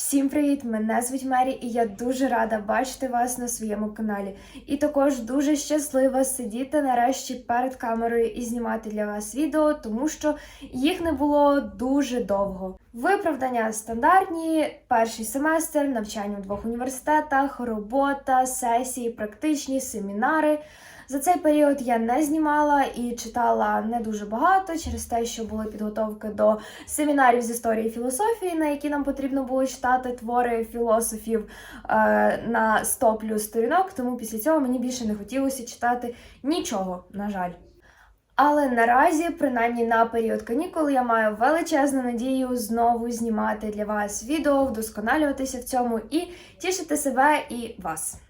Всім привіт! Мене звуть Мері, і я дуже рада бачити вас на своєму каналі. І також дуже щаслива сидіти нарешті перед камерою і знімати для вас відео, тому що їх не було дуже довго. Виправдання стандартні, перший семестр, навчання в двох університетах, робота, сесії, практичні, семінари. За цей період я не знімала і читала не дуже багато через те, що були підготовки до семінарів з історії і філософії, на які нам потрібно було читати твори філософів е, на 100 плюс сторінок. Тому після цього мені більше не хотілося читати нічого, на жаль. Але наразі, принаймні на період канікул, я маю величезну надію знову знімати для вас відео, вдосконалюватися в цьому і тішити себе і вас.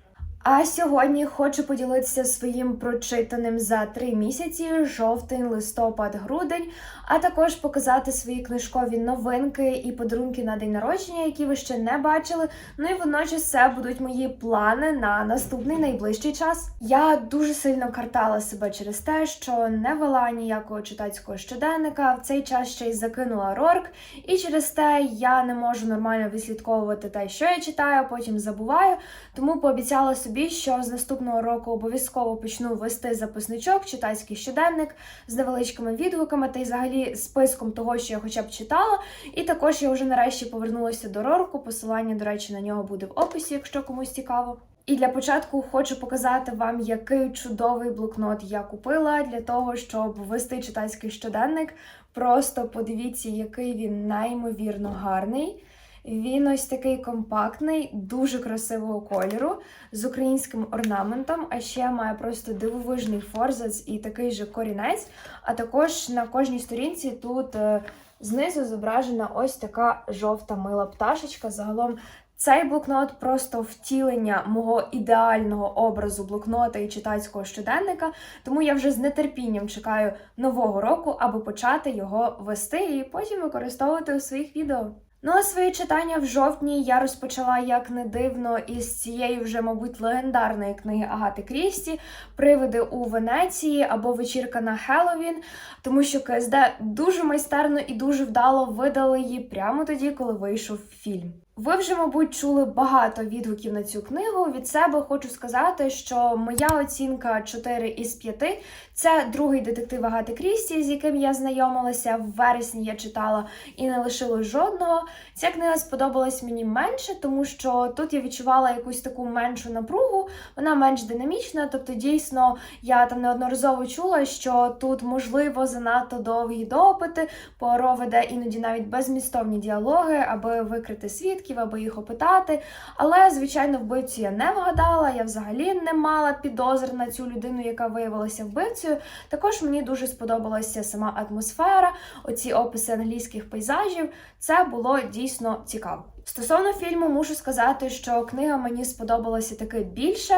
А сьогодні хочу поділитися своїм прочитаним за три місяці: жовтень, листопад, грудень, а також показати свої книжкові новинки і подарунки на день народження, які ви ще не бачили. Ну і водночас це будуть мої плани на наступний найближчий час. Я дуже сильно картала себе через те, що не вела ніякого читацького щоденника. В цей час ще й закинула рорк, і через те я не можу нормально відслідковувати те, що я читаю, а потім забуваю. Тому пообіцяла собі, що з наступного року обов'язково почну вести записничок, читацький щоденник з невеличкими відгуками та й взагалі списком того, що я хоча б читала. І також я вже нарешті повернулася до рорку. Посилання, до речі, на нього буде в описі, якщо комусь цікаво. І для початку хочу показати вам, який чудовий блокнот я купила для того, щоб вести читацький щоденник. Просто подивіться, який він неймовірно гарний. Він ось такий компактний, дуже красивого кольору з українським орнаментом, а ще має просто дивовижний форзац і такий же корінець. А також на кожній сторінці тут е, знизу зображена ось така жовта мила пташечка. Загалом цей блокнот просто втілення мого ідеального образу блокнота і читацького щоденника, тому я вже з нетерпінням чекаю нового року, аби почати його вести і потім використовувати у своїх відео. Ну а своє читання в жовтні я розпочала як не дивно із цієї вже, мабуть, легендарної книги Агати Крісті Привиди у Венеції або Вечірка на Хеллоуін, тому що КСД дуже майстерно і дуже вдало видали її прямо тоді, коли вийшов фільм. Ви вже, мабуть, чули багато відгуків на цю книгу. Від себе хочу сказати, що моя оцінка 4 із 5 – це другий детектив Агати Крісті, з яким я знайомилася в вересні. Я читала і не лишилось жодного. Ця книга сподобалась мені менше, тому що тут я відчувала якусь таку меншу напругу, вона менш динамічна. Тобто, дійсно, я там неодноразово чула, що тут можливо занадто довгі допити, Пуаро веде іноді навіть безмістовні діалоги, аби викрити свідків, аби їх опитати. Але, звичайно, вбивцю я не вгадала. Я взагалі не мала підозр на цю людину, яка виявилася вбивцею. Також мені дуже сподобалася сама атмосфера, оці описи англійських пейзажів. Це було дійсно цікаво. Стосовно фільму, мушу сказати, що книга мені сподобалася таки більше.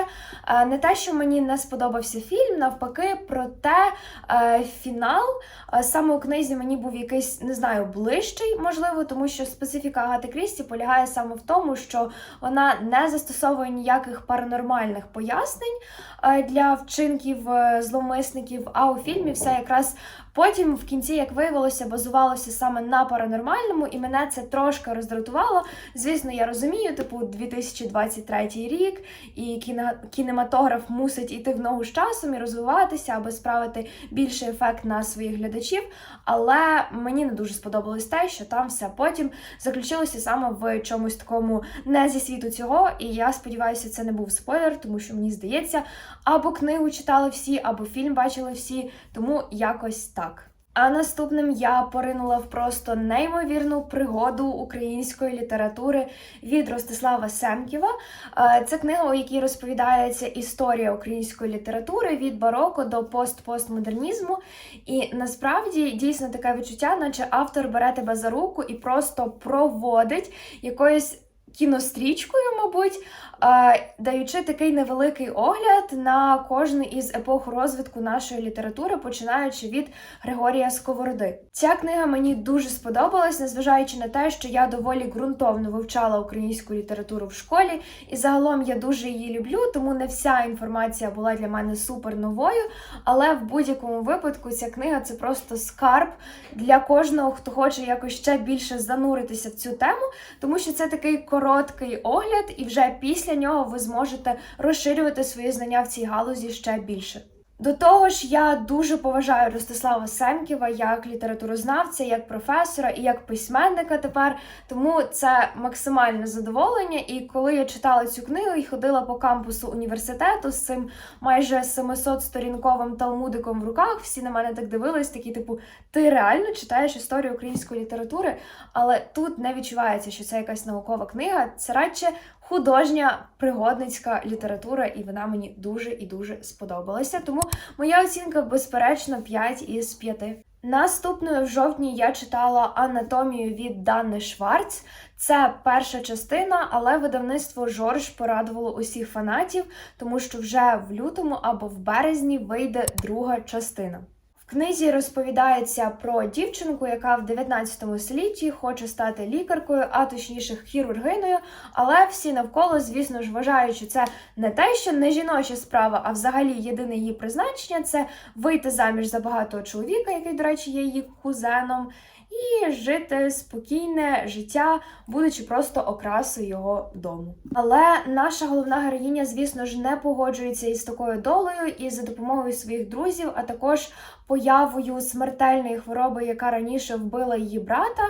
Е, Не те, що мені не сподобався фільм, навпаки, проте е, фінал е, саме у книзі мені був якийсь, не знаю, ближчий, можливо, тому що специфіка Агати Крісті полягає саме в тому, що вона не застосовує ніяких паранормальних пояснень для вчинків зловмисників, а у фільмі все якраз Потім в кінці, як виявилося, базувалося саме на паранормальному, і мене це трошки роздратувало. Звісно, я розумію, типу, 2023 рік, і кіно- кінематограф мусить іти в ногу з часом і розвиватися, аби справити більший ефект на своїх глядачів. Але мені не дуже сподобалось те, що там все потім заключилося саме в чомусь такому не зі світу цього. І я сподіваюся, це не був спойлер, тому що мені здається, або книгу читали всі, або фільм бачили всі, тому якось так. А наступним я поринула в просто неймовірну пригоду української літератури від Ростислава Семківа. Це книга, у якій розповідається історія української літератури від бароко до пост-постмодернізму. І насправді дійсно таке відчуття, наче автор бере тебе за руку і просто проводить якоюсь кінострічкою, мабуть. Даючи такий невеликий огляд на кожну із епох розвитку нашої літератури, починаючи від Григорія Сковороди. Ця книга мені дуже сподобалась, незважаючи на те, що я доволі ґрунтовно вивчала українську літературу в школі, і загалом я дуже її люблю, тому не вся інформація була для мене супер новою. Але в будь-якому випадку ця книга це просто скарб для кожного, хто хоче якось ще більше зануритися в цю тему, тому що це такий короткий огляд, і вже після нього ви зможете розширювати свої знання в цій галузі ще більше. До того ж, я дуже поважаю Ростислава Семківа як літературознавця, як професора і як письменника тепер. Тому це максимальне задоволення. І коли я читала цю книгу і ходила по кампусу університету з цим майже 700-сторінковим талмудиком в руках, всі на мене так дивились, такі, типу, ти реально читаєш історію української літератури, але тут не відчувається, що це якась наукова книга, це радше художня пригодницька література, і вона мені дуже і дуже сподобалася. Тому моя оцінка, безперечно, 5 із 5. Наступною в жовтні я читала анатомію від Данни Шварц. Це перша частина, але видавництво Жорж порадувало усіх фанатів, тому що вже в лютому або в березні вийде друга частина. Книзі розповідається про дівчинку, яка в 19 столітті хоче стати лікаркою, а точніше хірургиною. Але всі навколо, звісно ж, вважають, що це не те, що не жіноча справа, а взагалі єдине її призначення це вийти заміж за багатого чоловіка, який, до речі, є її кузеном, і жити спокійне життя, будучи просто окрасою його дому. Але наша головна героїня, звісно ж, не погоджується із такою долею, і за допомогою своїх друзів, а також появою смертельної хвороби, яка раніше вбила її брата.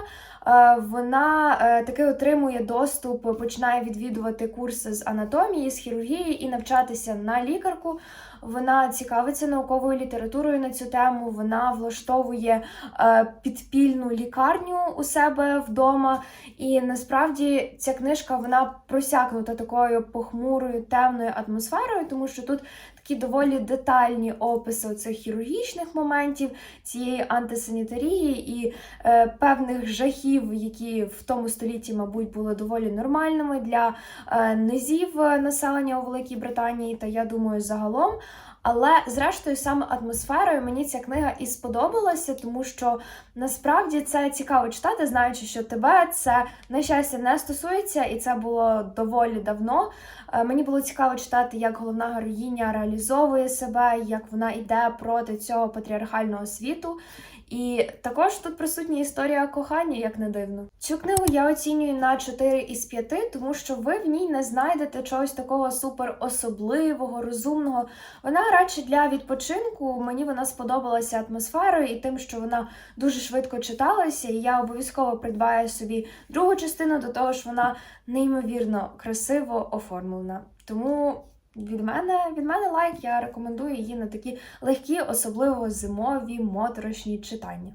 Е, Вона е, таки отримує доступ, починає відвідувати курси з анатомії, з хірургії і навчатися на лікарку. Вона цікавиться науковою літературою на цю тему. Вона влаштовує е, підпільну лікарню у себе вдома. І насправді ця книжка вона просякнута такою похмурою темною атмосферою, тому що тут такі доволі детальні описи цих хірургічних моментів, цієї антисанітарії і е, певних жахів, які в тому столітті, мабуть, були доволі нормальними для е, низів е, населення у Великій Британії, та я думаю, загалом. Але зрештою, саме атмосферою мені ця книга і сподобалася, тому що насправді це цікаво читати, знаючи, що тебе це на щастя не стосується, і це було доволі давно. Е, Мені було цікаво читати, як головна героїня реалізовує себе, як вона йде проти цього патріархального світу. І також тут присутня історія кохання, як не дивно. Цю книгу я оцінюю на 4 із 5, тому що ви в ній не знайдете чогось такого супер особливого, розумного. Вона радше для відпочинку. Мені вона сподобалася атмосферою і тим, що вона дуже швидко читалася, і я обов'язково придбаю собі другу частину, до того ж вона неймовірно красиво оформлена. Тому від мене від мене лайк, я рекомендую її на такі легкі, особливо зимові моторошні читання.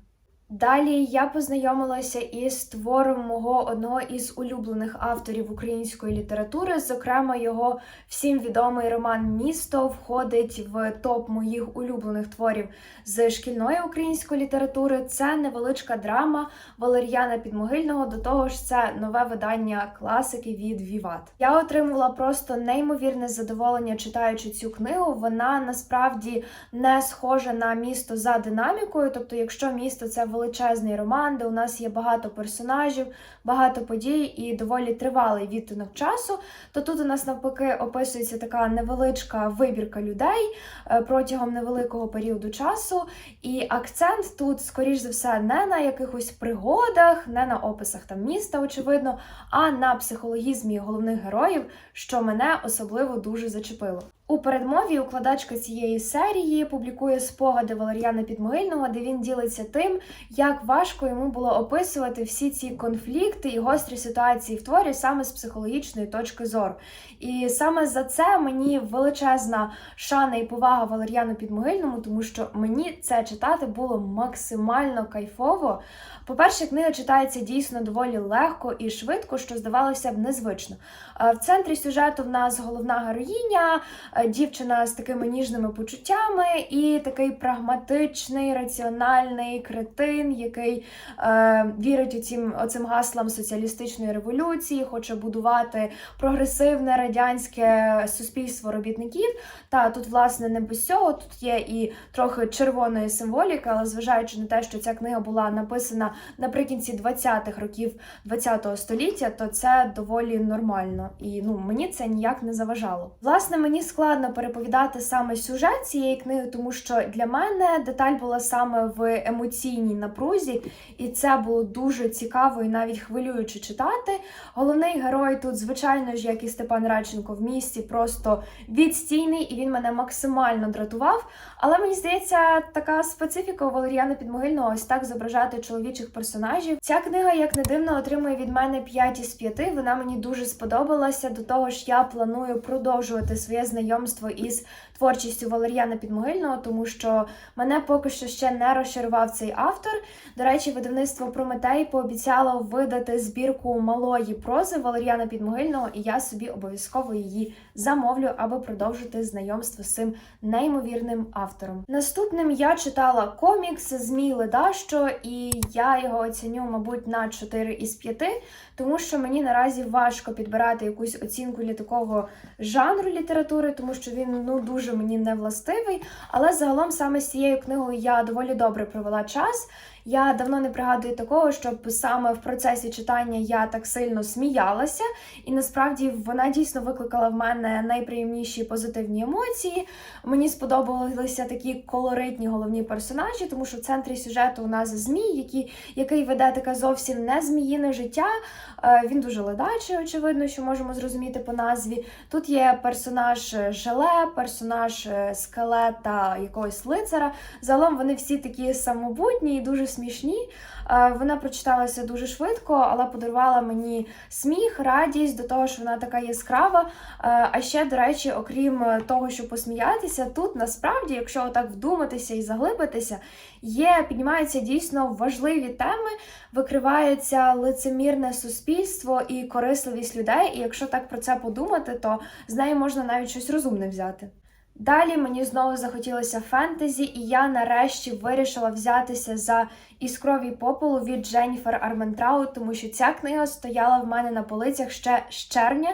Далі я познайомилася із твором мого одного із улюблених авторів української літератури. Зокрема, його всім відомий роман Місто входить в топ моїх улюблених творів з шкільної української літератури. Це невеличка драма Валер'яна Підмогильного. До того ж, це нове видання класики від Віват. Я отримувала просто неймовірне задоволення читаючи цю книгу. Вона насправді не схожа на місто за динамікою. Тобто, якщо місто це величезний роман, де у нас є багато персонажів, багато подій і доволі тривалий відтинок часу, то тут у нас навпаки описується така невеличка вибірка людей е, протягом невеликого періоду часу. І акцент тут, скоріш за все, не на якихось пригодах, не на описах там міста, очевидно, а на психологізмі головних героїв, що мене особливо дуже зачепило. У передмові укладачка цієї серії публікує спогади Валер'яна Підмогильного, де він ділиться тим, як важко йому було описувати всі ці конфлікти і гострі ситуації в творі саме з психологічної точки зору. І саме за це мені величезна шана і повага Валер'яну Підмогильному, тому що мені це читати було максимально кайфово. По-перше, книга читається дійсно доволі легко і швидко, що здавалося б незвично. Е, В центрі сюжету в нас головна героїня, е, дівчина з такими ніжними почуттями, і такий прагматичний, раціональний кретин, який е, вірить у цим, оцим гаслам соціалістичної революції, хоче будувати прогресивне радянське суспільство робітників. Та тут, власне, не без цього. Тут є і трохи червоної символіки, але зважаючи на те, що ця книга була написана наприкінці 20-х років 20-го століття, то це доволі нормально. І ну мені це ніяк не заважало. Власне, мені складно переповідати саме сюжет цієї книги, тому що для мене деталь була саме в емоційній напрузі, і це було дуже цікаво і навіть хвилююче читати. Головний герой тут, звичайно ж, як і Степан Радченко в місті, просто відстійний, і він мене максимально дратував. Але мені здається, така специфіка у Валеріана Підмогильного ось так зображати чоловічих персонажів. Ця книга, як не дивно, отримує від мене 5 із 5. Вона мені дуже сподобалася. До того ж, я планую продовжувати своє знайомство із творчістю Валеріана Підмогильного, тому що мене поки що ще не розчарував цей автор. До речі, видавництво Прометей пообіцяло видати збірку малої прози Валеріана Підмогильного, і я собі обов'язково її замовлю, аби продовжити знайомство з цим неймовірним автором. Наступним я читала комікс Змій Ледащо, і я його оціню, мабуть, на 4 із 5, тому що мені наразі важко підбирати якусь оцінку для такого жанру літератури, тому що він ну дуже мені не властивий. Але загалом саме з цією книгою я доволі добре провела час. Я давно не пригадую такого, щоб саме в процесі читання я так сильно сміялася, і насправді вона дійсно викликала в мене найприємніші позитивні емоції. Мені сподобалися такі колоритні головні персонажі, тому що в центрі сюжету у нас змій, який, який веде таке зовсім не зміїне життя. Е, Він дуже ледачий, очевидно, що можемо зрозуміти по назві. Тут є персонаж Желе, персонаж е, скелета якогось лицара. Загалом вони всі такі самобутні і дуже смішні. Е, Вона прочиталася дуже швидко, але подарувала мені сміх, радість до того, що вона така яскрава. Е, А ще, до речі, окрім того, що посміятися, тут насправді, якщо так вдуматися і заглибитися, є піднімаються дійсно важливі теми, викривається лицемірне суспільство і корисливість людей. І якщо так про це подумати, то з неї можна навіть щось розумне взяти. Далі мені знову захотілося фентезі, і я нарешті вирішила взятися за іскрові попелу від Дженніфер Арментрау, тому що ця книга стояла в мене на полицях ще з червня,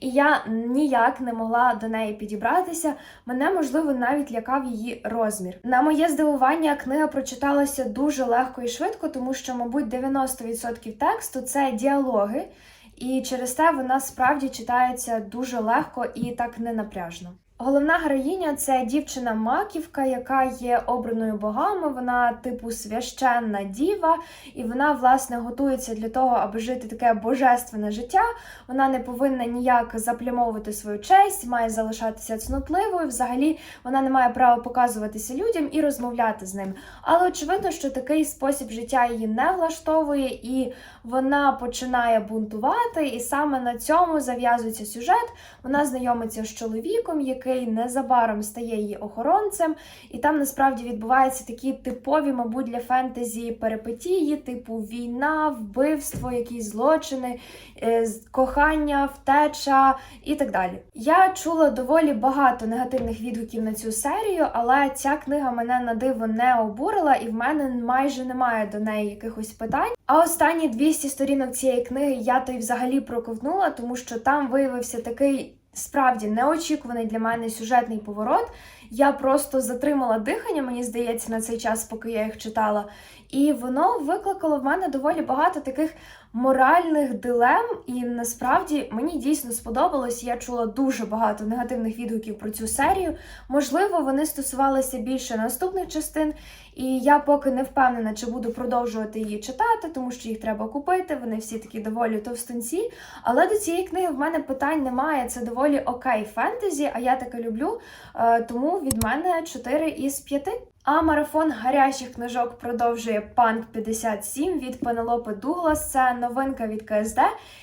і я ніяк не могла до неї підібратися. Мене, можливо, навіть лякав її розмір. На моє здивування, книга прочиталася дуже легко і швидко, тому що, мабуть, 90% тексту це діалоги, і через те вона справді читається дуже легко і так ненапряжно. Головна героїня це дівчина Маківка, яка є обраною богами. Вона типу священна діва, і вона власне готується для того, аби жити таке божественне життя. Вона не повинна ніяк заплямовувати свою честь, має залишатися цнотливою. Взагалі вона не має права показуватися людям і розмовляти з ними. Але очевидно, що такий спосіб життя її не влаштовує, і вона починає бунтувати. І саме на цьому зав'язується сюжет. Вона знайомиться з чоловіком, який незабаром стає її охоронцем, і там насправді відбуваються такі типові, мабуть, для фентезі перипетії, типу війна, вбивство, якісь злочини, е, кохання, втеча і так далі. Я чула доволі багато негативних відгуків на цю серію, але ця книга мене на диво не обурила, і в мене майже немає до неї якихось питань. А останні 200 сторінок цієї книги я то й взагалі проковтнула, тому що там виявився такий справді неочікуваний для мене сюжетний поворот. Я просто затримала дихання, мені здається, на цей час, поки я їх читала. І воно викликало в мене доволі багато таких моральних дилем. І насправді мені дійсно сподобалось. Я чула дуже багато негативних відгуків про цю серію. Можливо, вони стосувалися більше наступних частин. І я поки не впевнена, чи буду продовжувати її читати, тому що їх треба купити. Вони всі такі доволі товстунці. Але до цієї книги в мене питань немає. Це доволі окей фентезі, а я таке люблю. Е, Тому від мене 4 із 5. А марафон гарячих книжок продовжує Панк 57 від Пенелопи Дуглас. Це новинка від КСД.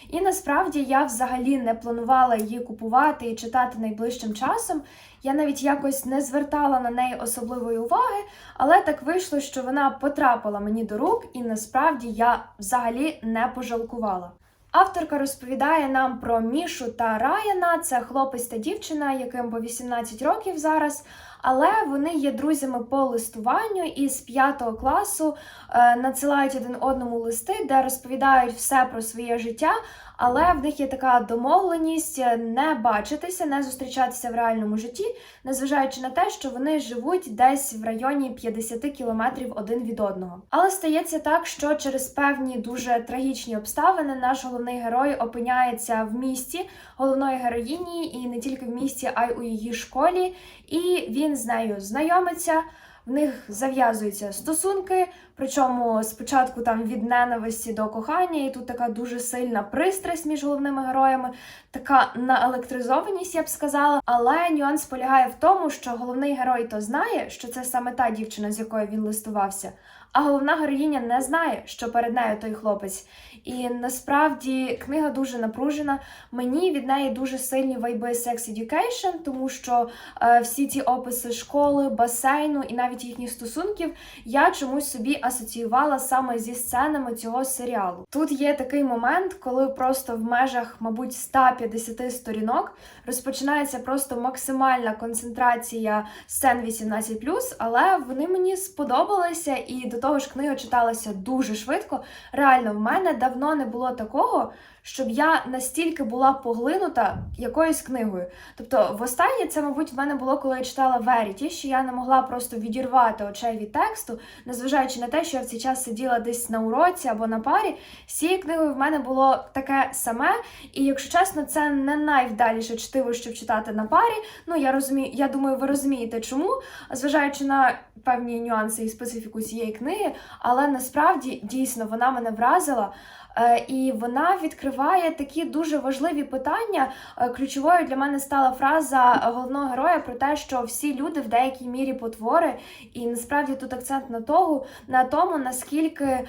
І насправді я взагалі не планувала її купувати і читати найближчим часом. Я навіть якось не звертала на неї особливої уваги, але так вийшло, що вона потрапила мені до рук, і насправді я взагалі не пожалкувала. Авторка розповідає нам про Мішу та Раяна. Це хлопець та дівчина, яким по 18 років зараз. Але вони є друзями по листуванню і з 5 класу е, надсилають один одному листи, де розповідають все про своє життя. Але в них є така домовленість не бачитися, не зустрічатися в реальному житті, незважаючи на те, що вони живуть десь в районі 50 кілометрів один від одного. Але стається так, що через певні дуже трагічні обставини наш головний герой опиняється в місті головної героїні, і не тільки в місті, а й у її школі. І він з нею знайомиться. В них зав'язуються стосунки, причому спочатку там від ненависті до кохання, і тут така дуже сильна пристрасть між головними героями, така наелектризованість, я б сказала. Але нюанс полягає в тому, що головний герой то знає, що це саме та дівчина, з якою він листувався. А головна героїня не знає, що перед нею той хлопець. І насправді книга дуже напружена. Мені від неї дуже сильні вайби Sex Education, тому що е, всі ці описи школи, басейну і навіть їхніх стосунків я чомусь собі асоціювала саме зі сценами цього серіалу. Тут є такий момент, коли просто в межах, мабуть, 150 сторінок розпочинається просто максимальна концентрація сцен 18+, але вони мені сподобалися, і до того ж книга читалася дуже швидко. Реально, в мене давно не було такого, щоб я настільки була поглинута якоюсь книгою. Тобто, востаннє це, мабуть, в мене було, коли я читала Веріті, що я не могла просто відірвати очей від тексту, незважаючи на те, що я в цей час сиділа десь на уроці або на парі. З цією книгою в мене було таке саме. І якщо чесно, це не найвдаліше чтиво, щоб читати на парі. Ну я розумію, я думаю, ви розумієте, чому, зважаючи на певні нюанси і специфіку цієї книги, але насправді дійсно вона мене вразила. Е, І вона відкриває такі дуже важливі питання. Е, Ключовою для мене стала фраза головного героя про те, що всі люди в деякій мірі потвори, і насправді тут акцент на того, на тому, наскільки е,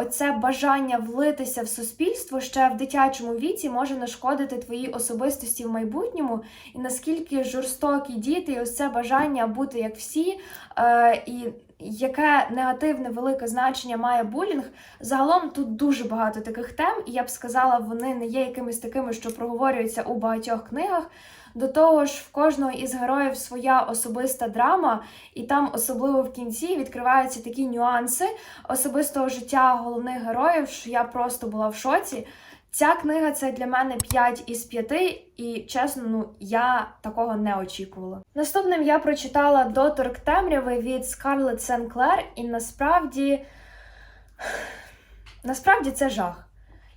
оце бажання влитися в суспільство ще в дитячому віці може нашкодити твоїй особистості в майбутньому, і наскільки жорстокі діти, і ось це бажання бути як всі, і яке негативне велике значення має булінг. Загалом тут дуже багато таких тем, і я б сказала, вони не є якимись такими, що проговорюються у багатьох книгах. До того ж, в кожного із героїв своя особиста драма, і там, особливо в кінці, відкриваються такі нюанси особистого життя головних героїв, що я просто була в шоці. Ця книга це для мене 5 із 5, і чесно, ну я такого не очікувала. Наступним я прочитала Доторк темряви від Скарлетт Сенклер, і насправді насправді це жах.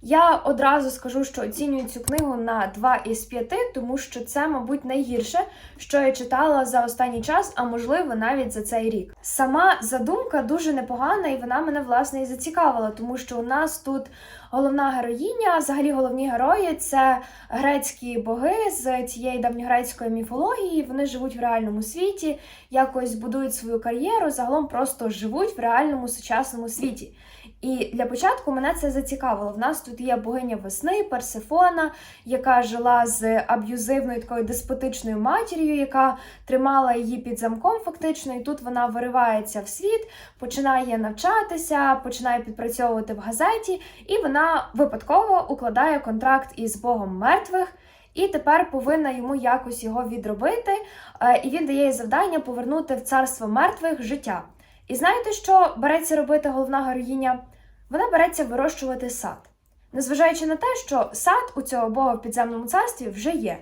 Я одразу скажу, що оцінюю цю книгу на 2 із 5, тому що це, мабуть, найгірше, що я читала за останній час, а можливо навіть за цей рік. Сама задумка дуже непогана, і вона мене власне і зацікавила, тому що у нас тут головна героїня, взагалі головні герої це грецькі боги з цієї давньогрецької міфології. Вони живуть в реальному світі, якось будують свою кар'єру, загалом просто живуть в реальному сучасному світі. І для початку мене це зацікавило. В нас тут є богиня весни, Персифона, яка жила з аб'юзивною такою деспотичною матір'ю, яка тримала її під замком, фактично, і тут вона виривається в світ, починає навчатися, починає підпрацьовувати в газеті, і вона випадково укладає контракт із Богом мертвих. І тепер повинна йому якось його відробити, е, і він дає їй завдання повернути в царство мертвих життя. І знаєте, що береться робити головна героїня? Вона береться вирощувати сад. Незважаючи на те, що сад у цього бога в підземному царстві вже є.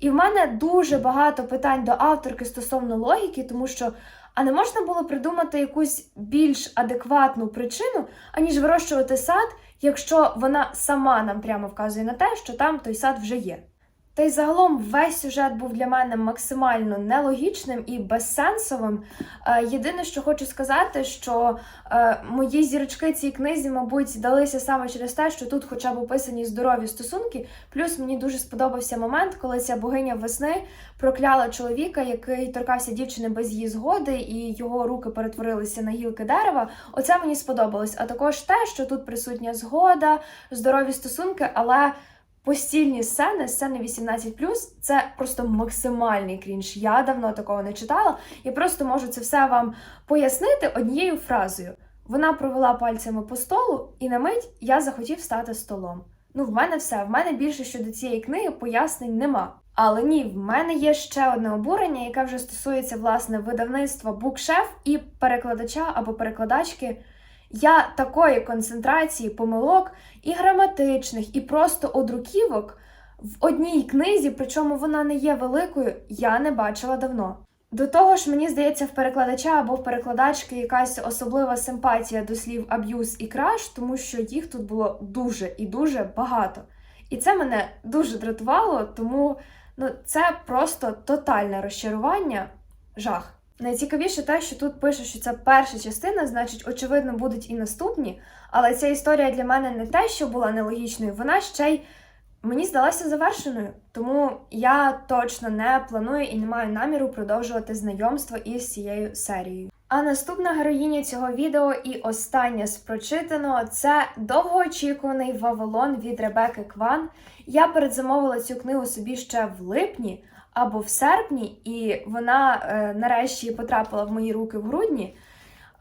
І в мене дуже багато питань до авторки стосовно логіки, тому що а не можна було придумати якусь більш адекватну причину, аніж вирощувати сад, якщо вона сама нам прямо вказує на те, що там той сад вже є. Та й загалом весь сюжет був для мене максимально нелогічним і безсенсовим. Е, Єдине, що хочу сказати, що е, мої зірочки цій книзі, мабуть, далися саме через те, що тут хоча б описані здорові стосунки. Плюс мені дуже сподобався момент, коли ця богиня весни прокляла чоловіка, який торкався дівчини без її згоди, і його руки перетворилися на гілки дерева. Оце мені сподобалось. А також те, що тут присутня згода, здорові стосунки, але. Постільні сцени, сцени 18+, це просто максимальний крінж. Я давно такого не читала. Я просто можу це все вам пояснити однією фразою. Вона провела пальцями по столу, і на мить я захотів стати столом. Ну, в мене все. В мене більше щодо цієї книги пояснень нема. Але ні, в мене є ще одне обурення, яке вже стосується власне видавництва Букшеф і перекладача або перекладачки. Я такої концентрації помилок і граматичних, і просто одруківок в одній книзі, причому вона не є великою, я не бачила давно. До того ж, мені здається, в перекладача або в перекладачки якась особлива симпатія до слів аб'юз і краш, тому що їх тут було дуже і дуже багато. І це мене дуже дратувало, тому ну, це просто тотальне розчарування, жах. Найцікавіше те, що тут пише, що це перша частина, значить, очевидно, будуть і наступні. Але ця історія для мене не те, що була нелогічною, вона ще й мені здалася завершеною. Тому я точно не планую і не маю наміру продовжувати знайомство із цією серією. А наступна героїня цього відео і остання з прочитаного це довгоочікуваний Вавилон від Ребекки Кван. Я передзамовила цю книгу собі ще в липні або в серпні, і вона е, нарешті потрапила в мої руки в грудні.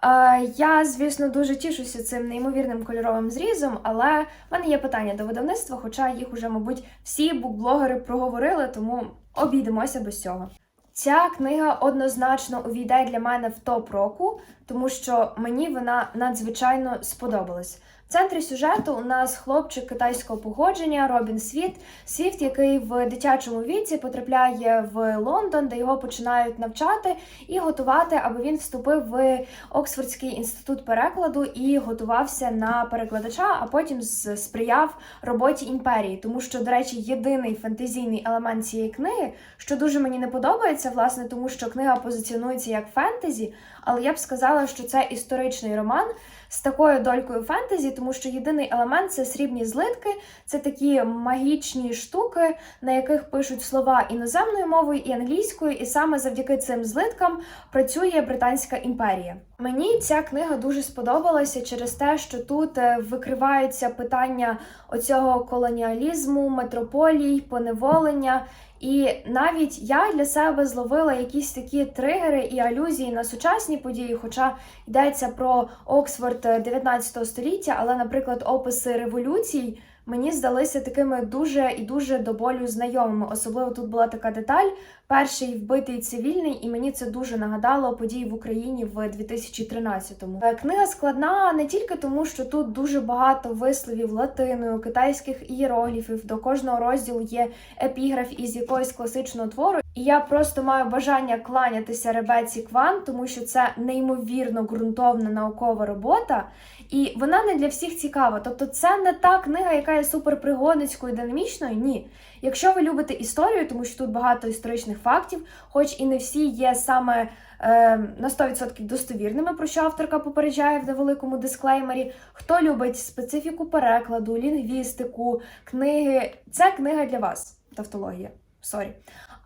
Е, я, звісно, дуже тішуся цим неймовірним кольоровим зрізом, але в мене є питання до видавництва, хоча їх уже, мабуть, всі букблогери проговорили, тому обійдемося без цього. Ця книга однозначно увійде для мене в топ року, тому що мені вона надзвичайно сподобалась. Центрі сюжету у нас хлопчик китайського походження Робін Світ, Свіфт, який в дитячому віці потрапляє в Лондон, де його починають навчати і готувати, аби він вступив в Оксфордський інститут перекладу і готувався на перекладача, а потім сприяв роботі імперії. Тому що, до речі, єдиний фентезійний елемент цієї книги, що дуже мені не подобається, власне, тому що книга позиціонується як фентезі, але я б сказала, що це історичний роман з такою долькою фентезі, тому що єдиний елемент це срібні злитки, це такі магічні штуки, на яких пишуть слова іноземною мовою і англійською, і саме завдяки цим злиткам працює Британська імперія. Мені ця книга дуже сподобалася через те, що тут е, викриваються питання оцього колоніалізму, метрополій, поневолення. І навіть я для себе зловила якісь такі тригери і алюзії на сучасні події, хоча йдеться про Оксфорд е, 19 століття, але, наприклад, описи революцій мені здалися такими дуже і дуже до болю знайомими. Особливо тут була така деталь: перший вбитий цивільний, і мені це дуже нагадало події в Україні в 2013-му. Е, Книга складна не тільки тому, що тут дуже багато висловів латиною, китайських ієрогліфів. До кожного розділу є епіграф із якогось класичного твору. І я просто маю бажання кланятися Ребеці Кван, тому що це неймовірно ґрунтовна наукова робота, і вона не для всіх цікава. Тобто, це не та книга, яка є суперпригодницькою, динамічною. Ні. Якщо ви любите історію, тому що тут багато історичних фактів, хоч і не всі є саме е, на 100% достовірними, про що авторка попереджає в невеликому дисклеймері. Хто любить специфіку перекладу, лінгвістику, книги, це книга для вас. Тавтологія. Сорі.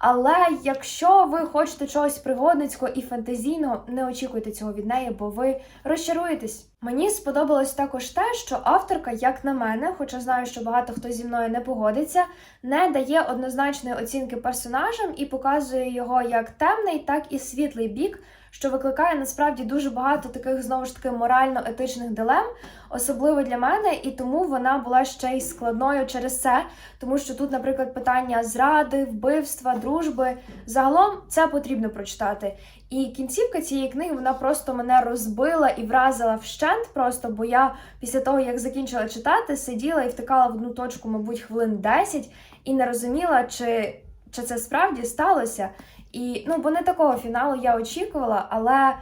Але якщо ви хочете чогось пригодницького і фантазійного, не очікуйте цього від неї, бо ви розчаруєтесь. Мені сподобалось також те, що авторка, як на мене, хоча знаю, що багато хто зі мною не погодиться, не дає однозначної оцінки персонажам і показує його як темний, так і світлий бік, що викликає насправді дуже багато таких знову ж таки морально-етичних дилем, особливо для мене, і тому вона була ще й складною через це, тому що тут, наприклад, питання зради, вбивства, дружби. Загалом це потрібно прочитати. І кінцівка цієї книги вона просто мене розбила і вразила вщент, просто бо я після того, як закінчила читати, сиділа і втикала в одну точку, мабуть, хвилин 10 і не розуміла, чи, чи це справді сталося. І ну, бо не такого фіналу я очікувала, але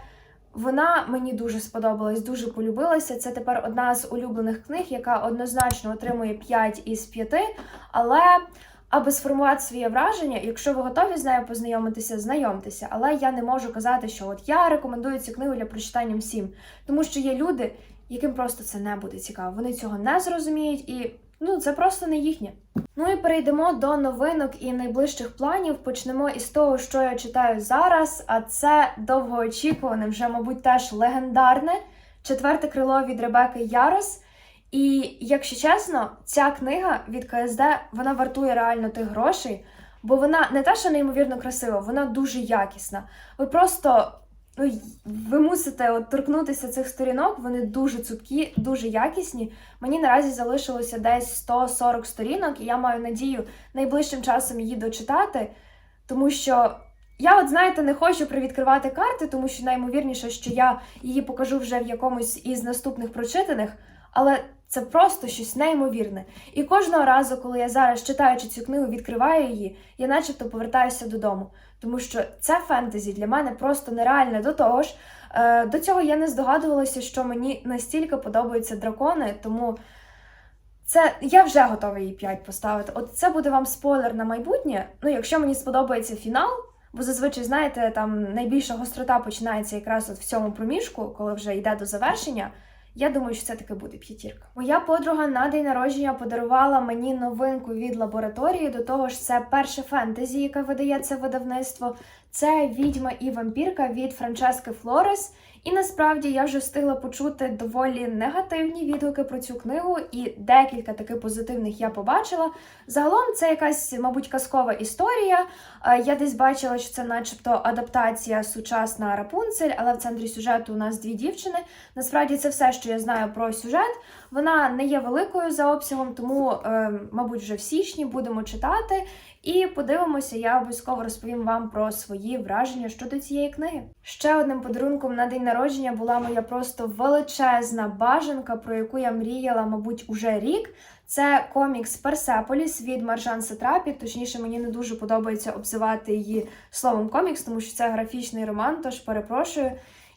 вона мені дуже сподобалась, дуже полюбилася. Це тепер одна з улюблених книг, яка однозначно отримує 5 із 5. Але аби сформувати своє враження, якщо ви готові з нею познайомитися, знайомтеся. Але я не можу казати, що от я рекомендую цю книгу для прочитання всім, тому що є люди, яким просто це не буде цікаво. Вони цього не зрозуміють і. Ну, це просто не їхнє. Ну і перейдемо до новинок і найближчих планів. Почнемо із того, що я читаю зараз, а це довгоочікуване, вже, мабуть, теж легендарне четверте крило від Ребекки Ярос. І якщо чесно, ця книга від КСД вона вартує реально тих грошей, бо вона не те, що неймовірно красива, вона дуже якісна. Ви просто ну, ви мусите от торкнутися цих сторінок, вони дуже цупкі, дуже якісні. Мені наразі залишилося десь 140 сторінок, і я маю надію найближчим часом її дочитати, тому що я, от знаєте, не хочу привідкривати карти, тому що наймовірніше, що я її покажу вже в якомусь із наступних прочитаних, але це просто щось неймовірне. І кожного разу, коли я зараз читаючи цю книгу, відкриваю її, я начебто повертаюся додому. Тому що це фентезі для мене просто нереальне. До того ж, е, до цього я не здогадувалася, що мені настільки подобаються дракони, тому це я вже готова їй 5 поставити. От це буде вам спойлер на майбутнє. Ну, якщо мені сподобається фінал, бо зазвичай, знаєте, там найбільша гострота починається якраз от в цьому проміжку, коли вже йде до завершення. Я думаю, що це таки буде п'ятірка. Моя подруга на день народження подарувала мені новинку від лабораторії. До того ж, це перше фентезі, яке видається видавництво. Це відьма і вампірка від Франчески Флорес. І насправді я вже встигла почути доволі негативні відгуки про цю книгу, і декілька таких позитивних я побачила. Загалом це якась, мабуть, казкова історія. Е, Я десь бачила, що це, начебто, адаптація сучасна Рапунцель, але в центрі сюжету у нас дві дівчини. Насправді це все, що я знаю про сюжет. Вона не є великою за обсягом, тому, е, мабуть, вже в січні будемо читати. І подивимося, я обов'язково розповім вам про свої враження щодо цієї книги. Ще одним подарунком на день народження була моя просто величезна бажанка, про яку я мріяла, мабуть, уже рік. Це комікс Персеполіс від Маржан Сатрапі. Точніше, мені не дуже подобається обзивати її словом комікс, тому що це графічний роман, тож перепрошую.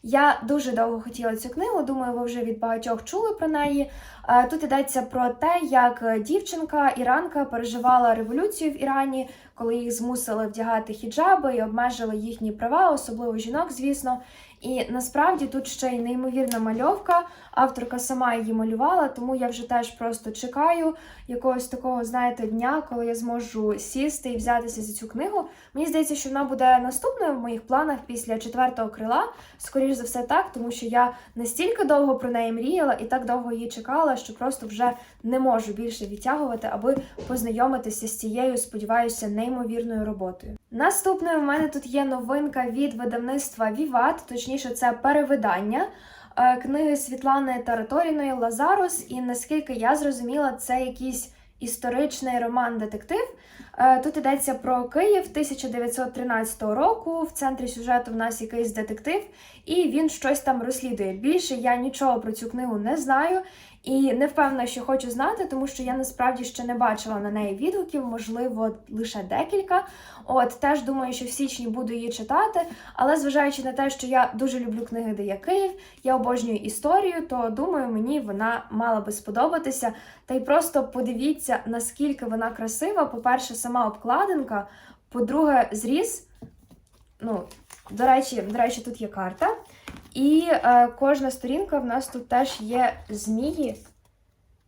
Я дуже довго хотіла цю книгу. Думаю, ви вже від багатьох чули про неї. Е, Тут йдеться про те, як дівчинка іранка переживала революцію в Ірані, коли їх змусили вдягати хіджаби і обмежили їхні права, особливо жінок, звісно. І насправді тут ще й неймовірна мальовка. Авторка сама її малювала, тому я вже теж просто чекаю якогось такого, знаєте, дня, коли я зможу сісти і взятися за цю книгу. Мені здається, що вона буде наступною в моїх планах після четвертого крила. Скоріш за все, так, тому що я настільки довго про неї мріяла і так довго її чекала, що просто вже не можу більше відтягувати, аби познайомитися з цією, сподіваюся, неймовірною роботою. Наступною в мене тут є новинка від видавництва Віват, точніше, це перевидання е, книги Світлани Тараторіної Лазарус. І наскільки я зрозуміла, це якийсь історичний роман-детектив. Е, Тут йдеться про Київ 1913 року. В центрі сюжету в нас якийсь детектив, і він щось там розслідує. Більше я нічого про цю книгу не знаю. І не впевнена, що хочу знати, тому що я насправді ще не бачила на неї відгуків, можливо, лише декілька. От теж думаю, що в січні буду її читати. Але зважаючи на те, що я дуже люблю книги, де Київ, я обожнюю історію, то думаю, мені вона мала би сподобатися. Та й просто подивіться, наскільки вона красива. По-перше, сама обкладинка, по-друге, зріз. Ну, до речі, до речі, тут є карта. І е, кожна сторінка в нас тут теж є змії,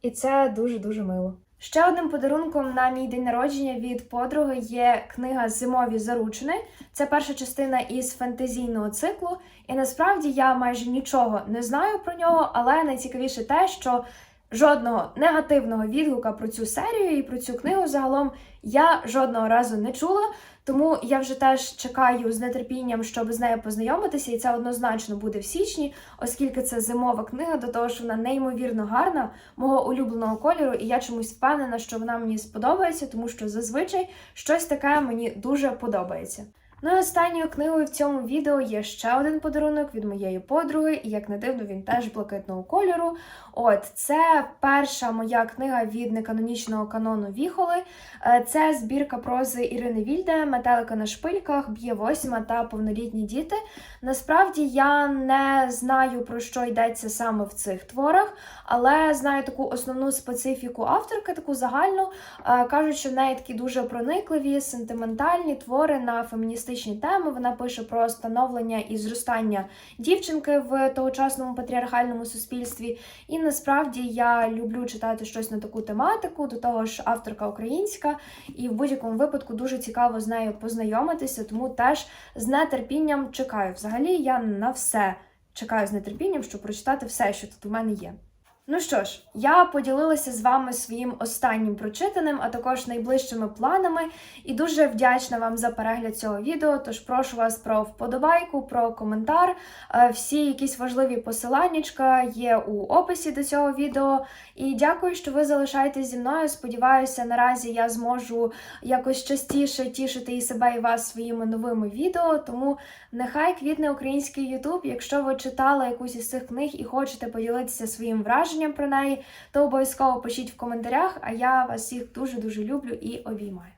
і це дуже-дуже мило. Ще одним подарунком на мій день народження від подруги є книга Зимові заручини. Це перша частина із фентезійного циклу. І насправді я майже нічого не знаю про нього, але найцікавіше те, що жодного негативного відгука про цю серію і про цю книгу загалом я жодного разу не чула. Тому я вже теж чекаю з нетерпінням, щоб з нею познайомитися, і це однозначно буде в січні, оскільки це зимова книга, до того ж вона неймовірно гарна, мого улюбленого кольору, і я чомусь впевнена, що вона мені сподобається, тому що зазвичай щось таке мені дуже подобається. Ну і останньою книгою в цьому відео є ще один подарунок від моєї подруги, і як не дивно, він теж блакитного кольору. От це перша моя книга від неканонічного канону Віхоли. Е, Це збірка прози Ірини Вільде, метелика на шпильках, б'є восьма та повнолітні діти. Насправді я не знаю про що йдеться саме в цих творах, але знаю таку основну специфіку авторки, таку загальну. Е, Кажуть, що в неї такі дуже проникливі, сентиментальні твори на феміністичні теми. Вона пише про становлення і зростання дівчинки в тогочасному патріархальному суспільстві. І насправді я люблю читати щось на таку тематику. До того ж, авторка українська, і в будь-якому випадку дуже цікаво з нею познайомитися, тому теж з нетерпінням чекаю. Взагалі, я на все чекаю з нетерпінням, щоб прочитати все, що тут у мене є. Ну що ж, я поділилася з вами своїм останнім прочитаним, а також найближчими планами, і дуже вдячна вам за перегляд цього відео. Тож прошу вас про вподобайку, про коментар. Е, Всі якісь важливі посиланнячка є у описі до цього відео. І дякую, що ви залишаєтесь зі мною. Сподіваюся, наразі я зможу якось частіше тішити і себе, і вас своїми новими відео. Тому нехай квітне український Ютуб. Якщо ви читали якусь із цих книг і хочете поділитися своїм враженням про неї, то обов'язково пишіть в коментарях. А я вас всіх дуже дуже люблю і обіймаю.